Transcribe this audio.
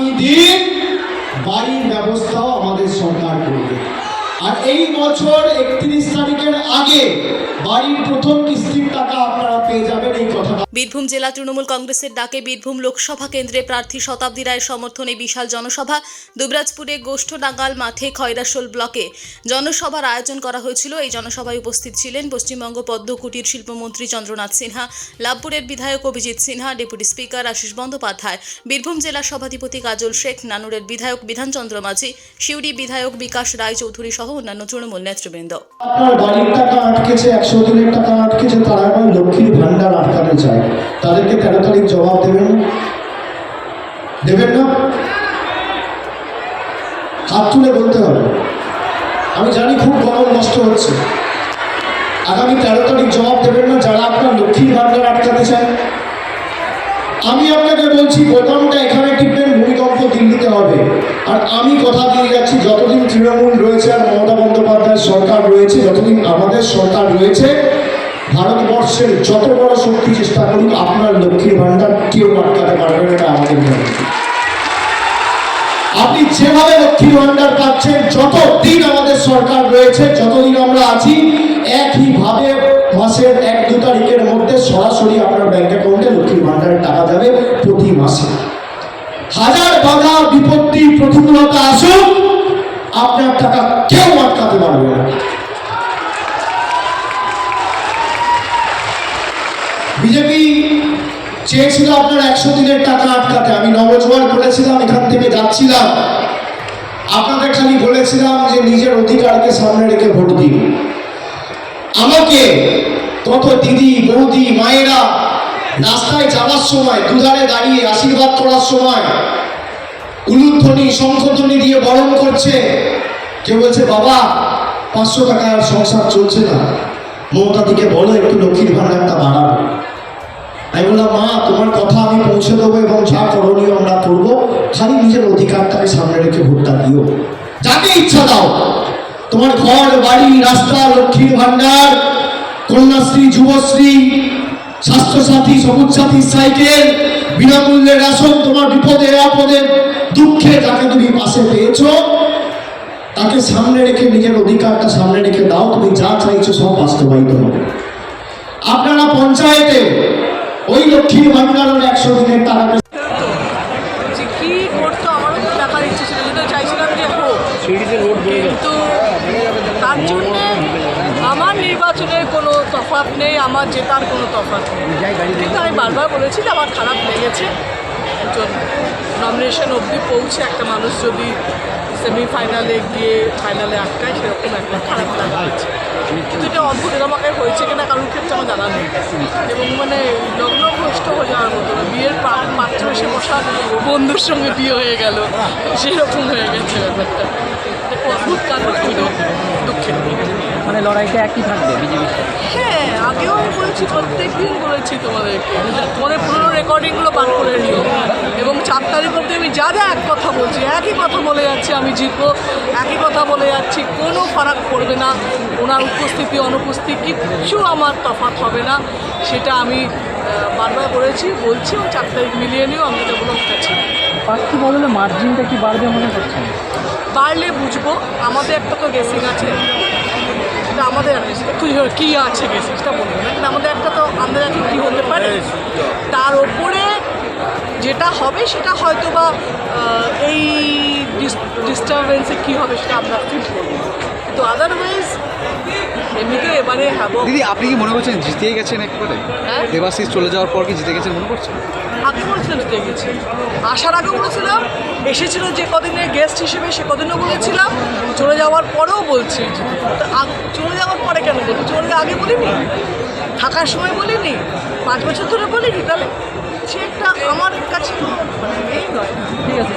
আগামী দিন বাড়ির ব্যবস্থাও আমাদের সরকার করবে। আর এই বছর একত্রিশ তারিখের আগে বাড়ির প্রথম কিস্তির টাকা বীরভূম জেলা তৃণমূল কংগ্রেসের ডাকে বীরভূম লোকসভা কেন্দ্রে প্রার্থী শতাব্দী রায়ের সমর্থনে বিশাল জনসভা। দুবরাজপুরে গোষ্ঠডাঙ্গাল মাঠে খয়রাশোল ব্লকে জনসভার আয়োজন করা হয়েছিল। এই জনসভায় উপস্থিত ছিলেন পশ্চিমবঙ্গ পদ্ম কুটির শিল্পমন্ত্রী চন্দ্রনাথ সিনহা, লাভপুরের বিধায়ক অভিজিৎ সিনহা, ডেপুটি স্পিকার আশিস বন্দ্যোপাধ্যায়, বীরভূম জেলা সভাধিপতি কাজল শেখ, নানুরের বিধায়ক বিধানচন্দ্র মাঝি শিউড়ি বিধায়ক বিকাশ রায় চৌধুরী সহ অন্যান্য তৃণমূল নেতৃবৃন্দ। আপনার বাড়ির টাকা আটকেছে, একশো দিনের টাকা আটকেছে, তারা এখন লক্ষ্মীর ভান্ডার আটকাতে চায়। তাদেরকে তারিখ জবাব দেবেন। দেবেন না? হাত তুলে বলতে হবে। আমি জানি খুব গরম নষ্ট হচ্ছে। আগামী তেরো তারিখ জবাব দেবেন না, যারা আপনার লক্ষ্মীর ভান্ডার আটকাতে চায়। আমি আপনাকে বলছি, বোতামটা এখানে টিপবেন, ভূমিকম্প দিল্লিতে হবে। আর আমি কথা দিয়ে যাচ্ছি, যতদিন তৃণমূল রয়েছে আর মমতা বন্দ্যোপাধ্যায়ের সরকার রয়েছে, যতদিন আমাদের সরকার রয়েছে ভারতবর্ষের যত বড় শক্তি চেষ্টা করুক, আপনার লক্ষ্মীর ভান্ডার কেউ আটকাতে পারবে না আমাদের আপনি যেভাবে লক্ষ্মীর ভান্ডার পাচ্ছেন যতদিন আমাদের সরকার রয়েছে, যতদিন আমরা আছি, একইভাবে মাসের এক, দু তারিখের মধ্যে সরাসরি আপনার ব্যাংক অ্যাকাউন্টে লক্ষ্মীর ভান্ডারের টাকা যাবে প্রতি মাসে। হাজার বাধা, বিপত্তি, প্রতিকূলতা আসুক, আপনার টাকা কেউ আটকাতে পারবে না। চেয়েছিল আপনার একশো দিনের টাকা আটকাতে। আমি নবজোয়ার করেছিলাম, এখান থেকে যাচ্ছিলাম। আপনাদের খালি বলেছিলাম যে নিজের অধিকারকে সামনে রেখে ভোট দিন। আমাকে কত দিদি, বৌদি, মায়েরা রাস্তায় যাওয়ার সময়, দুধারে দাঁড়িয়ে আশীর্বাদ করার সময় উলুধ্বনি, শঙ্খধ্বনি দিয়ে বরণ করছে। কেউ বলছে, বাবা, পাঁচশো টাকার সংসার চলছে না। মমতা দিকে বলো, একটু লক্ষ্মীর ভাণ্ডারটা বাড়াবো আমি বললাম, মা, তোমার কথা আমি পৌঁছে দেবো এবং যা করণীয় আমরা করব, খালি নিজের অধিকারটাকে সামনে রেখে ভোটটা দিও। যাকে ইচ্ছা দাও। তোমার ঘর, বাড়ি, রাস্তা, লক্ষ্মীর ভাণ্ডার, কন্যাশ্রী, যুবশ্রী, স্বাস্থ্যসাথী সবুজ সাথী সাইকেল বিনামূল্যে রেশন, তোমার বিপদে আপদে দুঃখে যাকে তুমি পাশে পেয়েছ, তাকে সামনে রেখে নিজের অধিকারটা সামনে রেখে দাও। তুমি যা চাইছো সব বাস্তবায়িত হবে। আপনারা পঞ্চায়েতে ওই লক্ষ্মীর ভান্ডারের একশো দিনের টাকাটা যে কি ছিল, যেটা চাইছিলাম যে তার জন্য আমার নির্বাচনের কোনো তফাৎ নেই, আমার জেতার কোনো তফাৎ নেই। কিন্তু আমি বারবার বলেছি যে আমার খারাপ লেগেছে একজন নমিনেশন অবধি পৌঁছে একটা মানুষ যদি সেমিফাইনালে গিয়ে ফাইনালে আটকায়, সেরকম একটা খারাপ লাগা হয়েছে। কিন্তু এটা অদ্ভুত আমাকে হয়েছে কিনা কারোর ক্ষেত্রে আমার জানা নেই। এবং মানে লগ্ন ভ্রষ্ট হয়ে যাওয়ার মতো। বিয়ের পা- মাত্র এসে বসা, বন্ধুর সঙ্গে বিয়ে হয়ে গেল, সেরকম হয়ে গেছে ব্যাপারটা। অদ্ভুত মানে লড়াইটা একই থাকবে বিজেপির সাথে হ্যাঁ আগেও আমি বলেছি প্রত্যেক দিন বলেছি তোমাদেরকে। তোমাদের পুরোনো রেকর্ডিংগুলো বার করে নিও এবং চার তারিখ অব্দি আমি যা যা এক কথা বলছি একই কথা বলে যাচ্ছি আমি জিতবো। একই কথা বলে যাচ্ছি কোনো ফারাক পড়বে না। ওনার উপস্থিতি অনুপস্থিতি কিচ্ছু আমার তফাৎ হবে না। সেটা আমি বারবার বলেছি বলছি ও চার তারিখ মিলিয়ে নিও আমি এটা বলে উঠেছি প্রার্থী বদলে মার্জিনটা কি বাড়বে মনে করছেন? বাড়লে বুঝব আমাদের একটা তো গেসিং আছে। সেটা আমাদের একটু কী আছে গেসিং সেটা বলব না কিন্তু আমাদের একটা তো আন্দাজ আছে কী হতে পারে। তার ওপরে যেটা হবে সেটা হয়তো বা এই ডিস্টারবেন্সে কী হবে সেটা আমরা ফিল করব। কিন্তু আদারওয়াইজ এমনিতে এবারে হ্যাঁ দিদি আপনি কি মনে করছেন জিতেই গেছেন একবারে? হ্যাঁ? দেবাশিস চলে যাওয়ার পর কি জিতে গেছেন মনে করছেন? আগে বলেছিলাম জিতে গেছি। আসার আগে বলেছিলাম এসেছিল যে কদিনের গেস্ট হিসেবে, সে কদিনও বলেছিলাম। চলে যাওয়ার পরেও বলছি। চলে যাওয়ার পরে কেন বলি চলে আগে বলিনি? থাকার সময় বলিনি? পাঁচ বছর ধরে বলিনি? তাহলে সে একটা আমার কাছে মানে এই নয়। ঠিক আছে।